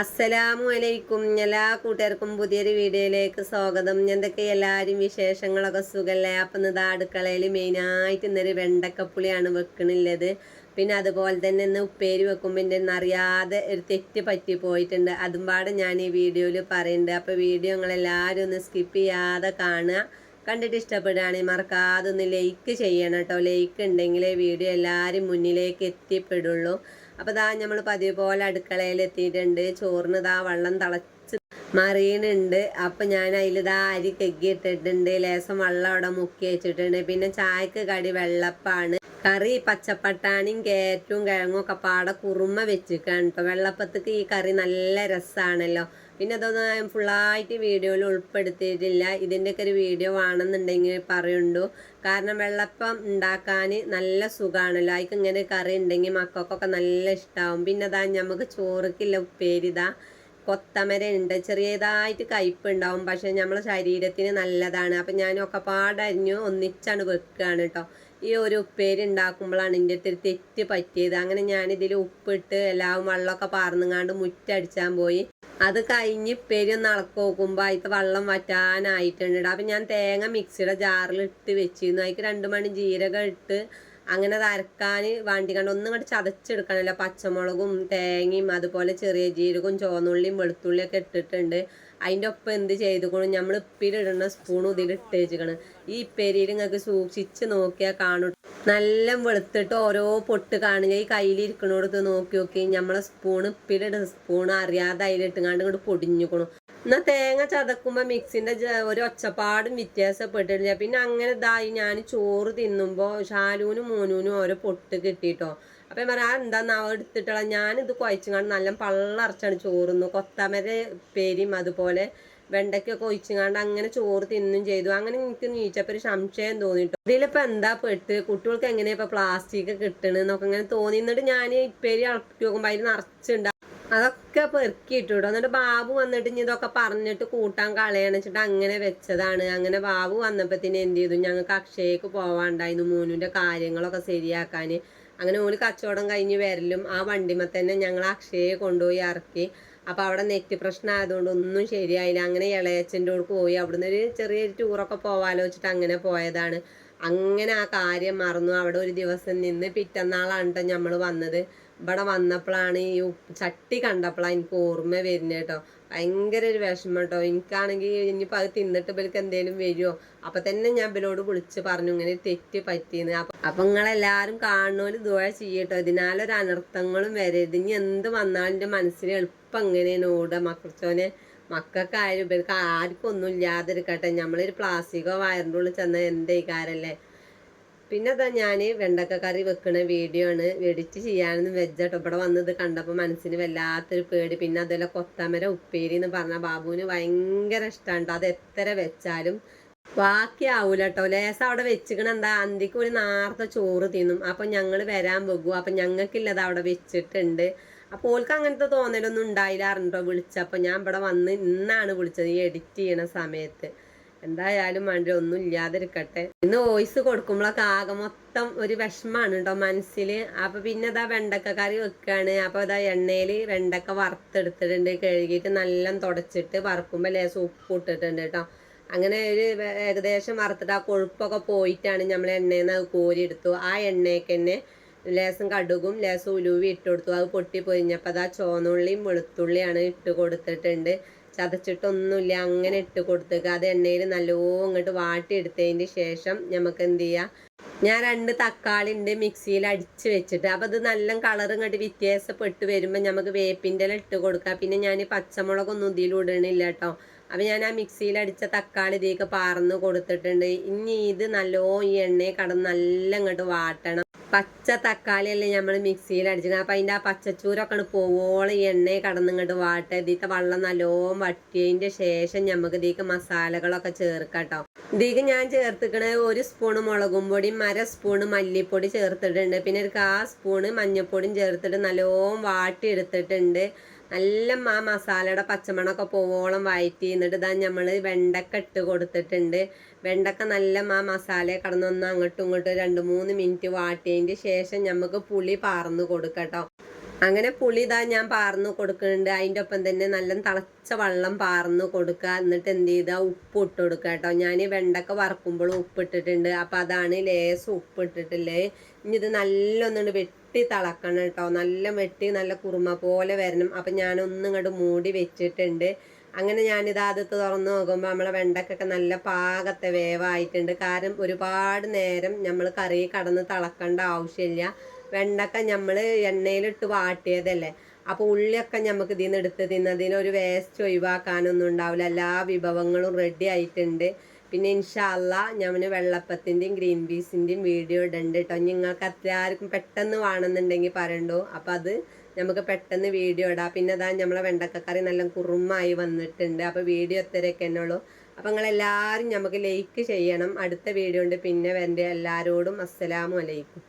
അസ്സലാമു അലൈക്കും. എല്ലാ കൂട്ടുകാർക്കും പുതിയൊരു വീഡിയോയിലേക്ക് സ്വാഗതം. എന്തൊക്കെ എല്ലാവരും വിശേഷങ്ങളൊക്കെ സുഖല്ലേ? അപ്പം ഇതാ അടുക്കളയിൽ മെയിനായിട്ട് ഇന്നൊരു വെണ്ടക്കപ്പുളിയാണ് വെക്കണുള്ളത്. പിന്നെ അതുപോലെ തന്നെ ഇന്ന് ഉപ്പേരി വെക്കുമ്പോൾ എന്റെ അറിയാതെ ഒരു തെറ്റ് പറ്റി പോയിട്ടുണ്ട്. അതും പാടെ ഞാൻ ഈ വീഡിയോയിൽ പറയുന്നുണ്ട് അപ്പോൾ വീഡിയോ നിങ്ങളെല്ലാവരും ഒന്ന് സ്കിപ്പ് ചെയ്യാതെ കാണുക. കണ്ടിട്ട് ഇഷ്ടപ്പെടുകയാണെങ്കിൽ മറക്കാതെ ഒന്ന് ലൈക്ക് ചെയ്യണം കേട്ടോ. ലൈക്ക് ഉണ്ടെങ്കിലേ വീഡിയോ എല്ലാവരും മുന്നിലേക്ക് എത്തിപ്പെടുള്ളൂ. അപ്പോൾ ദാ നമ്മൾ പതിവ് പോലെ അടുക്കളയിൽ എത്തിയിട്ടുണ്ട് ചോറിന് ദാ വെള്ളം തിളച്ച് മറിയണുണ്ട്. അപ്പം ഞാൻ അതിൽ ദാ അരി കെഗ്ഗി ഇട്ടിട്ടുണ്ട്. ലേശം വെള്ളം അവിടെ മുക്കി വെച്ചിട്ടുണ്ട്. പിന്നെ ചായക്ക് കടി വെള്ളപ്പാണ്. കറി പച്ചപ്പട്ടാണിയും കേറ്റും കിഴങ്ങും ഒക്കെ പാടെ കുറുമ വെച്ചിക്കാണ്. കേട്ടോ വെള്ളപ്പത്തേക്ക് ഈ കറി നല്ല രസമാണല്ലോ പിന്നെ അതൊന്നും ഫുള്ളായിട്ട് വീഡിയോയിൽ ഉൾപ്പെടുത്തിയിട്ടില്ല. ഇതിന്റെയൊക്കെ ഒരു വീഡിയോ വേണമെന്നുണ്ടെങ്കിൽ പറയുണ്ടു. കാരണം വെള്ളപ്പം ഉണ്ടാക്കാൻ നല്ല സുഖമാണല്ലോ അതിക്ക് ഇങ്ങനെ കറി ഉണ്ടെങ്കിൽ മക്കൾക്കൊക്കെ നല്ല ഇഷ്ടമാവും പിന്നെ അതാ നമുക്ക് ചോറുക്കില്ല ഉപ്പേരിതാ കൊത്തമര ഉണ്ട്. ചെറിയതായിട്ട് കയ്പ് ഉണ്ടാവും. പക്ഷെ നമ്മളെ ശരീരത്തിന് നല്ലതാണ്. അപ്പം ഞാൻ ഒക്കെ പാടരിഞ്ഞു ഒന്നിച്ചാണ് വെക്കുകയാണ് കേട്ടോ ഈ ഒരു ഉപ്പേരി ഉണ്ടാക്കുമ്പോഴാണ് എന്റെ അടുത്ത് തെറ്റ് പറ്റിയത്. അങ്ങനെ ഞാനിതിൽ ഉപ്പിട്ട് എല്ലാം വെള്ളമൊക്കെ പാർന്നുങ്ങാണ്ട് മുറ്റടിച്ചാൻ പോയി. അത് കഴിഞ്ഞ് പെരുന്നാൾക്ക് നോക്കുമ്പോൾ അതിൽ വെള്ളം വറ്റാനായിട്ടുണ്ട് അപ്പം ഞാൻ തേങ്ങ മിക്സിയുടെ ജാറിൽ ഇട്ട് വെച്ചിരുന്നു. അതിക്ക് രണ്ട് മണി ജീരകം ഇട്ട് അങ്ങനെ അത് അരക്കാൻ വേണ്ടി കണ്ട് ഒന്നും കണ്ട് ചതച്ചെടുക്കണമല്ലോ പച്ചമുളകും തേങ്ങയും അതുപോലെ ചെറിയ ജീരകവും ചുവന്നുള്ളിയും വെളുത്തുള്ളിയും ഒക്കെ ഇട്ടിട്ടുണ്ട്. അതിന്റെ ഒപ്പം എന്ത് ചെയ്തുകൊണ്ട് നമ്മൾ ഇപ്പിലിടുന്ന സ്പൂൺ ഇതിൽ ഇട്ട് വെച്ചിക്കണം ഈ ഇപ്പേരിയിൽ നിങ്ങൾക്ക് സൂക്ഷിച്ച് നോക്കിയാൽ കാണും. നല്ല വെളുത്തിട്ട് ഓരോ പൊട്ട് കാണുക. ഈ കയ്യിലിരിക്കണോടത്ത് നോക്കി നോക്കി നമ്മളെ സ്പൂൺ ഇപ്പിലിടുന്ന സ്പൂൺ അറിയാതെ അതിലിട്ടുങ്ങാണ്ട് ഇങ്ങോട്ട് പൊടിഞ്ഞുക്കണു. എന്നാ തേങ്ങ ചതക്കുമ്പോൾ മിക്സിന്റെ ഒരു ഒച്ചപ്പാടും വ്യത്യാസപ്പെട്ടിട്ടില്ല. പിന്നെ അങ്ങനെ ഇതായി ഞാൻ ചോറ് തിന്നുമ്പോൾ ഷാലൂനും മോനൂനും ഓരോ പൊട്ട് കിട്ടിയിട്ടോ അപ്പം പറയാ എന്താ നാവ് എടുത്തിട്ടുള്ള? ഞാനിത് കുഴച്ചുങ്ങാണ്ട് നല്ല പള്ളറച്ചാണ് ചോറുന്നു. കൊത്തമര പേരിയും അതുപോലെ വെണ്ടയ്ക്കൊക്കെ ഒഴിച്ചുങ്ങാണ്ട് അങ്ങനെ ചോറ് തിന്നും ചെയ്തു. അങ്ങനെ എനിക്ക് നീച്ചപ്പോൾ ഒരു സംശയം തോന്നിട്ടോ. ഇതിലിപ്പോൾ എന്താ പെട്ട്? കുട്ടികൾക്ക് എങ്ങനെയാ ഇപ്പോൾ പ്ലാസ്റ്റിക് കിട്ടണെന്നൊക്കെ അങ്ങനെ തോന്നി. ഞാൻ ഇപ്പേരി ഇളക്കി നോക്കുമ്പോൾ അതിൽ നിറച്ചുണ്ട് അതൊക്കെ പെറുക്കിയിട്ടു എന്നിട്ട് ബാബു വന്നിട്ട് ഇനി ഇതൊക്കെ പറഞ്ഞിട്ട് കൂട്ടാൻ കളയണം വെച്ചിട്ട് അങ്ങനെ വെച്ചതാണ്. അങ്ങനെ ബാബു വന്നപ്പത്തിന് എന്ത് ചെയ്തു? ഞങ്ങൾക്ക് അക്ഷയക്ക് പോവാണ്ടായിരുന്നു മോനുവിന്റെ കാര്യങ്ങളൊക്കെ ശരിയാക്കാൻ അങ്ങനെ ഓൽ കച്ചവടം കഴിഞ്ഞ് വരലും ആ വണ്ടിമ തന്നെ ഞങ്ങൾ അക്ഷയെ കൊണ്ടുപോയി ഇറക്കി. അപ്പോൾ അവിടെ നെറ്റ് പ്രശ്നം ആയതുകൊണ്ട് ഒന്നും ശരിയായില്ല. അങ്ങനെ ഇളയച്ചന്റെ കൂടെ പോയി. അവിടുന്ന് ഒരു ചെറിയൊരു ടൂറൊക്കെ പോവാലോ വെച്ചിട്ട് അങ്ങനെ പോയതാണ്. അങ്ങനെ ആ കാര്യം മറന്നു. അവിടെ ഒരു ദിവസം നിന്ന് പിറ്റന്നാളാണ് കേട്ടോ നമ്മൾ വന്നത്. ഇവിടെ വന്നപ്പോഴാണ് ഈ ചട്ടി കണ്ടപ്പോഴാണ് എനിക്ക് ഓർമ്മ വരുന്നത് കേട്ടോ. ഭയങ്കര ഒരു വിഷമം കേട്ടോ. എനിക്കാണെങ്കിൽ ഇനിയിപ്പോൾ അത് തിന്നിട്ട് ഇവർക്ക് എന്തെങ്കിലും വരുമോ അപ്പൊ തന്നെ ഞാൻ ഇവരോട് വിളിച്ച് പറഞ്ഞു ഇങ്ങനെ തെറ്റ് പറ്റിയെന്ന്. അപ്പൊ അപ്പൊ നിങ്ങളെല്ലാവരും കാണുന്നവർ ദുഴ ചെയ്യട്ടോ ഇതിനാലൊരു അനർത്ഥങ്ങളും വരരുത്. ഇനി എന്ത് വന്നാലും എന്റെ മനസ്സിൽ എളുപ്പം എങ്ങനെയാണ് ഓടുക? മക്കൾച്ചോനെ മക്കൾക്കായാലും ഇവർക്ക് ആർക്കും ഒന്നും ഇല്ലാതിരിക്കട്ടെ. നമ്മളൊരു പ്ലാസ്റ്റിക്കോ വയറിന്റെ ഉള്ളിൽ ചെന്നാൽ എന്തേക്കാരല്ലേ പിന്നെ അതാ ഞാൻ വെണ്ടക്ക കറി വെക്കണ വീഡിയോ ആണ്. വെടിച്ച് ചെയ്യാനെന്ന് വെജട്ടോ ഇവിടെ വന്നത് കണ്ടപ്പോൾ മനസ്സിന് വല്ലാത്തൊരു പേടി. പിന്നെ അതല്ല കൊത്തമര ഉപ്പേരി എന്ന് പറഞ്ഞ ബാബുവിന് ഭയങ്കര ഇഷ്ടമാണ് അത് എത്ര വെച്ചാലും ബാക്കി ആവൂല കേട്ടോ ലേസം അവിടെ വെച്ചിക്കണ എന്താ അന്തിക്ക് ഒരു നാർത്ത ചോറ് തിന്നും. അപ്പം ഞങ്ങൾ വരാൻ പോകും അപ്പം ഞങ്ങൾക്കില്ലത് അവിടെ വെച്ചിട്ടുണ്ട്. അപ്പോൾ ഓൾക്ക് അങ്ങനത്തെ തോന്നലൊന്നും ഉണ്ടായില്ല ഉണ്ടായില്ലാറുണ്ടോ വിളിച്ചപ്പോൾ ഞാൻ ഇവിടെ വന്ന് ഇന്നാണ് വിളിച്ചത്. ഈ എഡിറ്റ് ചെയ്യണ സമയത്ത്. എന്തായാലും വേണ്ടി ഒന്നും ഇല്ലാതിരിക്കട്ടെ. ഇന്ന് വോയിസ് കൊടുക്കുമ്പോഴൊക്കെ ആകെ മൊത്തം ഒരു വിഷമാണ് കേട്ടോ മനസ്സിൽ അപ്പൊ പിന്നെ ഇതാ വെണ്ടക്ക കറി വെക്കുകയാണ് അപ്പൊ ഇതാ എണ്ണയിൽ വെണ്ടക്ക വറുത്തെടുത്തിട്ടുണ്ട്. കഴുകിയിട്ട് നല്ല തുടച്ചിട്ട് വറുക്കുമ്പോൾ ലേശം ഉപ്പ് ഇട്ടിട്ടുണ്ട് കേട്ടോ അങ്ങനെ ഒരു ഏകദേശം വറുത്തിട്ട് ആ കൊഴുപ്പൊക്കെ പോയിട്ടാണ് നമ്മൾ എണ്ണയിൽ നിന്ന് അത് കോരിയെടുത്തു. ആ എണ്ണയ്ക്ക് തന്നെ ലേസം കടുകും ലേസം ഉലുവി ഇട്ട് കൊടുത്തു. അത് പൊട്ടി പൊരിഞ്ഞപ്പോൾ അത് ആ ചോന്നുള്ളിയും വെളുത്തുള്ളിയാണ് ഇട്ട് കൊടുത്തിട്ടുണ്ട്. ചതച്ചിട്ടൊന്നുമില്ല. അങ്ങനെ ഇട്ട് കൊടുത്തേക്ക്. അത് എണ്ണയിൽ നല്ലോണം ഇങ്ങോട്ട് വാട്ടിയെടുത്തതിന് ശേഷം നമുക്ക് എന്ത് ചെയ്യാം? ഞാൻ രണ്ട് തക്കാളി ഉണ്ട് മിക്സിയിൽ അടിച്ച് വെച്ചിട്ട്. അപ്പം അത് നല്ല കളർ ഇങ്ങോട്ട് വ്യത്യാസപ്പെട്ട് വരുമ്പോൾ നമുക്ക് വേപ്പിന്റെ ഇല ഇട്ട് കൊടുക്കാം. പിന്നെ ഞാൻ പച്ചമുളകൊന്നും ഇതിലിടണില്ല കേട്ടോ അപ്പം ഞാൻ ആ മിക്സിയിൽ അടിച്ച തക്കാളി ഇതിലേക്ക് പാർന്ന് കൊടുത്തിട്ടുണ്ട്. ഇനി ഇത് നല്ലോ ഈ എണ്ണയെ കടന്ന് നല്ല ഇങ്ങോട്ട് വാട്ടണം. പച്ച തക്കാളിയല്ലേ നമ്മൾ മിക്സിയിൽ അടിച്ചത്. അപ്പം അതിന്റെ ആ പച്ചച്ചൂരൊക്കെ പോവോളം എണ്ണയെ കടന്നിങ്ങോട്ട് വാട്ട. ഇതിക്ക് വെള്ളം നല്ലോണം വട്ടിയതിന്റെ ശേഷം നമുക്ക് ഇതിക്ക് മസാലകളൊക്കെ ചേർക്കാട്ടോ. ഇതിക്ക് ഞാൻ ചേർത്തിക്കണ ഒരു സ്പൂണ് മുളകും പൊടിയും അര സ്പൂണ് മല്ലിപ്പൊടി ചേർത്തിട്ടുണ്ട്. പിന്നെ ഒരു കാ സ്പൂണ് മഞ്ഞൾപ്പൊടിയും ചേർത്തിട്ട് നല്ലോം വാട്ടി എടുത്തിട്ടുണ്ട് നല്ല ആ മസാലയുടെ പച്ചമണമൊക്കെ പോവോളം വയറ്റി എന്നിട്ട് ഇതാ നമ്മൾ വെണ്ടക്ക ഇട്ട് കൊടുത്തിട്ടുണ്ട്. വെണ്ടക്ക നല്ല ആ മസാല കടന്നൊന്ന് അങ്ങോട്ടും ഇങ്ങോട്ടും രണ്ട് മൂന്ന് മിനിറ്റ് വാട്ടിയതിന്റെ ശേഷം നമുക്ക് പുളി പാർന്ന് കൊടുക്കട്ടോ അങ്ങനെ പുളി ഇതാ ഞാൻ പാർന്നു കൊടുക്കുന്നുണ്ട്. അതിന്റെ ഒപ്പം തന്നെ നല്ല തിളച്ച വെള്ളം പാർന്നു കൊടുക്കുക. എന്നിട്ട് എന്ത് ചെയ്താൽ ഉപ്പ് ഇട്ട് കൊടുക്കുക കേട്ടോ ഞാൻ വെണ്ടക്ക വറക്കുമ്പോൾ ഉപ്പ് ഇട്ടിട്ടുണ്ട്. അപ്പം അതാണ് ലേസ് ഉപ്പ് ഇട്ടിട്ടില്ലേ ഇനി ഇത് നല്ലൊന്നുകൊണ്ട് വെട്ടി തിളക്കണം കേട്ടോ. നല്ല വെട്ടി നല്ല കുറുമ പോലെ വരണം. അപ്പം ഞാനൊന്നും ഇങ്ങോട്ട് മൂടി വെച്ചിട്ടുണ്ട്. അങ്ങനെ ഞാനിത് അത് തുറന്ന് നോക്കുമ്പോൾ നമ്മളെ വെണ്ടക്കൊക്കെ നല്ല പാകത്തെ വേവായിട്ടുണ്ട്. കാരണം ഒരുപാട് നേരം നമ്മൾ കറി കടന്ന് തിളക്കേണ്ട ആവശ്യമില്ല. വെണ്ടക്ക നമ്മൾ എണ്ണയിലിട്ട് വാട്ടിയതല്ലേ. അപ്പോൾ ഉള്ളിയൊക്കെ നമുക്ക് ഇതിൽ നിന്ന് എടുത്ത് തിന്നതിന് ഒരു വേസ്റ്റ് ഒഴിവാക്കാനൊന്നും ഉണ്ടാവില്ല. എല്ലാ വിഭവങ്ങളും റെഡി ആയിട്ടുണ്ട്. പിന്നെ ഇൻഷാല്ല ഞാൻ വെള്ളപ്പത്തിന്റെയും ഗ്രീൻ പീസിന്റെയും വീഡിയോ ഇടുന്നുണ്ട് കേട്ടോ നിങ്ങൾക്ക് അത്യാർക്കും പെട്ടെന്ന് വേണമെന്നുണ്ടെങ്കിൽ പറയണ്ടോ? അപ്പോൾ അത് നമുക്ക് പെട്ടെന്ന് വീഡിയോ ഇടാം. പിന്നെ അതാ നമ്മളെ വെണ്ടക്കക്കറി നല്ല കുറുമായി വന്നിട്ടുണ്ട്. അപ്പോൾ വീഡിയോ എത്രയൊക്കെ എന്നുള്ളൂ. അപ്പോൾ നിങ്ങളെല്ലാവരും നമുക്ക് ലൈക്ക് ചെയ്യണം. അടുത്ത വീഡിയോ ഉണ്ട്. പിന്നെ വരേണ്ട. എല്ലാവരോടും അസ്സലാമു അലൈക്കും.